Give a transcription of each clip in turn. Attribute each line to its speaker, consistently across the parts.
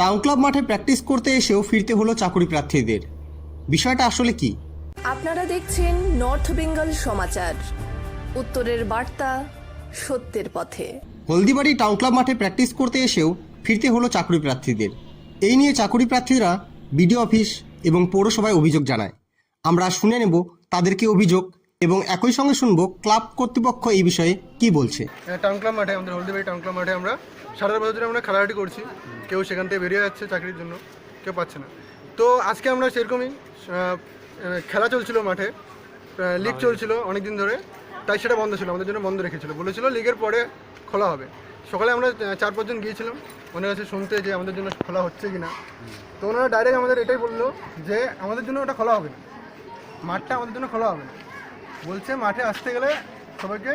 Speaker 1: Town club মাঠে practice করতে এসেও ফিরতে হলো চাকরি প্রার্থীদের। বিষয়টা আসলে কি?
Speaker 2: আপনারা দেখছেন নর্থ বেঙ্গল সমাচার। উত্তরের বার্তা সত্যের পথে।
Speaker 1: হলদিবাড়ি টাউন ক্লাব মাঠে প্র্যাকটিস করতে এসেও ফিরতে হলো চাকরি প্রার্থীদের। এই নিয়ে চাকরি প্রার্থীরা বিডিও অফিস এবং পৌরসভায় অভিযোগ জানায়। আমরা শুনে নেব তাদের কি অভিযোগ এবং একই সঙ্গে শুনব ক্লাব কর্তৃপক্ষ এই বিষয়ে কি বলছে।
Speaker 3: টাউন ক্লাব মাঠে আমাদের হলদিবাড়ি টাউন ক্লাব মাঠে আমরা সারা বছর ধরে আমরা খেলাহাটি করছি। কেউ সেখান থেকে বেরিয়ে যাচ্ছে চাকরির জন্য কেউ পাচ্ছে না। তো আজকে আমরা সেরকমই খেলা চলছিল মাঠে লিগ চলছিল অনেক দিন ধরে তাই সেটা বন্ধ ছিল আমাদের জন্য বন্ধ রেখেছিল। বলেছিল লিগের পরে খোলা হবে। সকালে আমরা চার পাঁচজন গিয়েছিলাম ওনার কাছে শুনতে যে আমাদের জন্য খোলা হচ্ছে কি না তো ওনারা ডাইরেক্ট আমাদের এটাই বলল যে আমাদের জন্য ওটা খোলা হবে না। মাঠটা আমাদের জন্য খোলা হবে না। বলছে মাঠে আসতে গেলে সবাইকে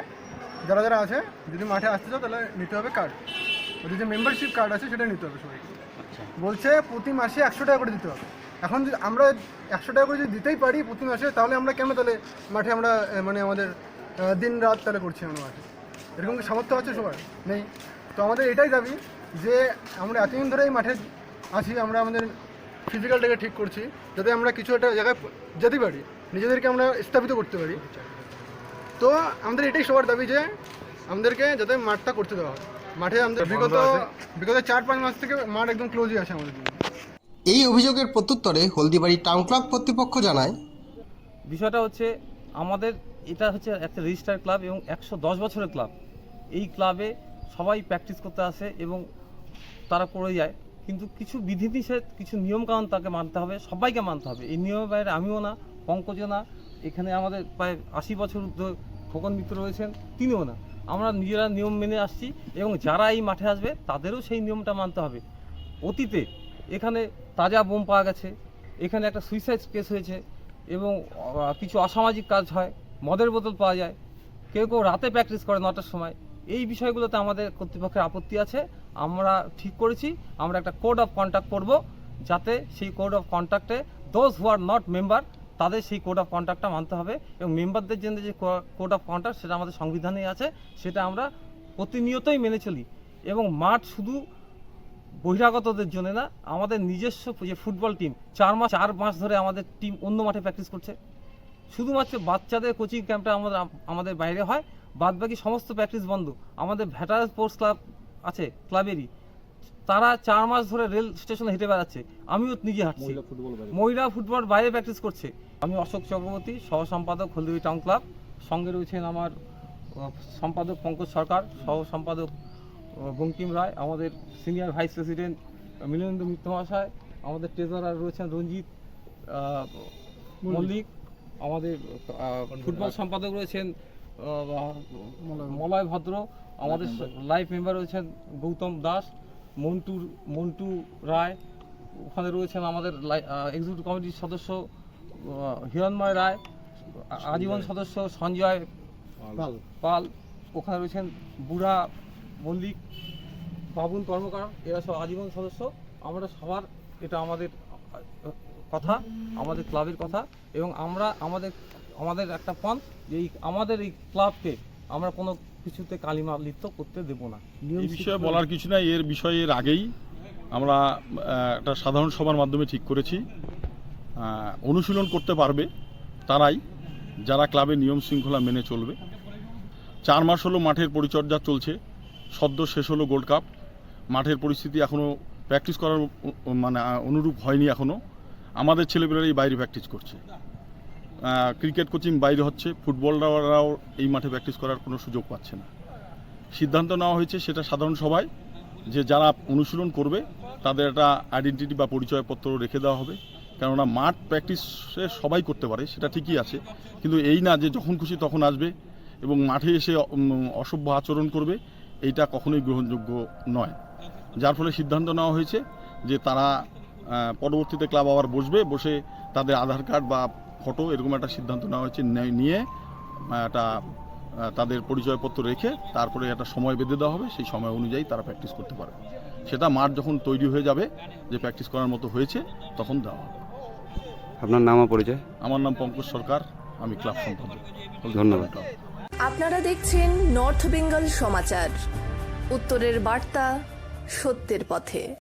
Speaker 3: যারা যারা আছে যদি মাঠে আসতে চাও তাহলে নিতে হবে কার্ড ওদের যে মেম্বারশিপ কার্ড আছে সেটা নিতে হবে সবাইকে। বলছে প্রতি মাসে একশো টাকা করে দিতে হবে। এখন যদি আমরা একশো টাকা করে যদি দিতেই পারি প্রতি মাসে তাহলে আমরা কেন তাহলে মাঠে আমরা মানে আমাদের দিন রাত তাহলে করছি আমরা মাঠে? এরকম কি সামর্থ্য আছে সবার? নেই। তো আমাদের এটাই দাবি যে আমরা এতদিন ধরে এই মাঠে আছি আমরা আমাদের ফিজিক্যালটাকে ঠিক করছি যাতে আমরা কিছু একটা জায়গায় যেতে পারি। নিজেদেরকে আমরা স্থাপিত করতে পারি। তো আমাদের এটাই সবার দাবি যে আমাদেরকে যাতে মাঠটা করতে দেওয়া হয়। মাঠে আমাদের বিগত বিগত চার পাঁচ মাস থেকে মাঠ একদম ক্লোজই আছে আমাদের জন্য।
Speaker 1: এই অভিযোগের প্রত্যুত্তরে হলদিবাড়ি টাউন ক্লাব কর্তৃপক্ষ জানায়
Speaker 4: বিষয়টা হচ্ছে আমাদের এটা হচ্ছে একটা রেজিস্টার ক্লাব এবং একশো দশ বছরের ক্লাব এই ক্লাবে সবাই প্র্যাকটিস করতে আসে এবং তারা করে যায়। কিন্তু কিছু বিধিনিষেধ কিছু নিয়মকানুন তাকে মানতে হবে সবাইকে মানতে হবে। এই নিয়মের বাইরে আমিও না পঙ্কজও না, এখানে আমাদের প্রায় আশি বছর ধরে খোকন মিত্র রয়েছেন, তিনিও না। আমরা নিজেরা নিয়ম মেনে আসছি এবং যারা এই মাঠে আসবে, তাদেরও সেই নিয়মটা মানতে হবে। অতীতে এখানে তাজা বোম পাওয়া গেছে, এখানে একটা সুইসাইড কেস হয়েছে এবং কিছু অসামাজিক কাজ হয়, মদের বোতল পাওয়া যায়, কেউ কেউ রাতে প্র্যাকটিস করে নটার সময়। এই বিষয়গুলোতে আমাদের কর্তৃপক্ষের আপত্তি আছে, আমরা ঠিক করেছি, আমরা একটা কোড অফ কন্ট্যাক্ট করব, যাতে সেই code of কন্ট্যাক্টে those who are not member তাদের সেই কোড অফ কন্ট্যাক্টটা মানতে হবে এবং মেম্বারদের জন্য যে কোড অফ কন্ট্যাক্ট সেটা আমাদের সংবিধানে আছে, সেটা আমরা প্রতিনিয়তই মেনে চলি। এবং মাঠ শুধু বহিরাগতদের জন্য না, আমাদের নিজস্ব যে ফুটবল টিম চার মাস চার মাস ধরে আমাদের টিম অন্য মাঠে প্র্যাকটিস করছে। শুধুমাত্র বাচ্চাদের কোচিং ক্যাম্পটা আমাদের আমাদের বাইরে হয়, বাদবাকি সমস্ত প্র্যাকটিস বন্ধ। আমাদের ভ্যাটার স্পোর্টস ক্লাব আছে ক্লাবেরই তারা চার মাস ধরে রেল স্টেশনে হেঁটে বেড়াচ্ছে। আমিও নিজে হাঁটছি। মহিলা ফুটবল বাইরে প্র্যাকটিস করছে। আমি অশোক চক্রবর্তী সহ সম্পাদক হলদিবাড়ি টাউন ক্লাব সঙ্গে রয়েছেন আমার সম্পাদক পঙ্কজ সরকার সহ সম্পাদক বঙ্কিম রায় আমাদের senior vice president Milendra Mitra মহাশয় আমাদের ট্রেজারার রয়েছেন রঞ্জিত মল্লিক। আমাদের ফুটবল সম্পাদক রয়েছেন মলয় ভদ্র। আমাদের লাইভ মেম্বার রয়েছেন গৌতম দাস মন্টু মন্টু রায় ওখানে রয়েছেন আমাদের এক্সিকিউটিভ কমিটির সদস্য হিরণময় রায় আজীবন সদস্য সঞ্জয় পাল। পাল ওখানে রয়েছেন বুড়া মল্লিক বাবুন কর্মকার এরা সব আজীবন সদস্য। আমরা সবার এটা আমাদের কথা আমাদের ক্লাবের কথা। এবং আমরা আমাদের আমাদের একটা পণ যে এই আমাদের এই ক্লাবকে আমরা কোনো কিছুতে কালিমা লিপ্ত করতে দেব না।
Speaker 5: এই বিষয়ে বলার কিছু নাই এর বিষয়ে এর আগেই আমরা একটা সাধারণ সভার মাধ্যমে ঠিক করেছি। অনুশীলন করতে পারবে তারাই যারা ক্লাবের নিয়ম শৃঙ্খলা মেনে চলবে। চার মাস হলো মাঠের পরিচর্যা চলছে সদ্য শেষ হলো গোল্ড কাপ মাঠের পরিস্থিতি এখনও প্র্যাকটিস করার মানে অনুরূপ হয়নি এখনও আমাদের ছেলেপেলেরাই বাইরে প্র্যাকটিস করছে। ক্রিকেট কোচিং বাইরে হচ্ছে ফুটবলাররাও এই মাঠে প্র্যাকটিস করার কোনো সুযোগ পাচ্ছে না। সিদ্ধান্ত নেওয়া হয়েছে, সেটা সাধারণ সভায় যে যারা অনুশীলন করবে, তাদের একটা আইডেন্টিটি বা পরিচয়পত্র রেখে দেওয়া হবে। কেননা মাঠ প্র্যাকটিসে সবাই করতে পারে, সেটা ঠিকই আছে। কিন্তু এই না যে যখন খুশি তখন আসবে এবং মাঠে এসে অসভ্য আচরণ করবে, এইটা কখনোই গ্রহণযোগ্য নয়। যার ফলে সিদ্ধান্ত নেওয়া হয়েছে যে তারা পরবর্তীতে ক্লাব আবার বসবে, বসে তাদের আধার কার্ড বা ফটো এরকম একটা সিদ্ধান্ত নেওয়া হয়েছে নিয়ে একটা তাদের পরিচয়পত্র রেখে তারপরে একটা সময় বেঁধে দেওয়া হবে সেই সময় অনুযায়ী তারা প্র্যাকটিস করতে পারবে সেটা মাঠ যখন তৈরি হয়ে যাবে যে প্র্যাকটিস করার মতো হয়েছে তখন দেওয়া হবে।
Speaker 6: আপনার নাম পরিচয়?
Speaker 5: আমার নাম পঙ্কজ সরকার আমি ক্লাব সম্পাদক।
Speaker 6: ধন্যবাদ।
Speaker 2: আপনারা দেখছেন নর্থ বেঙ্গল সমাচার। উত্তরের বার্তা সত্যের পথে।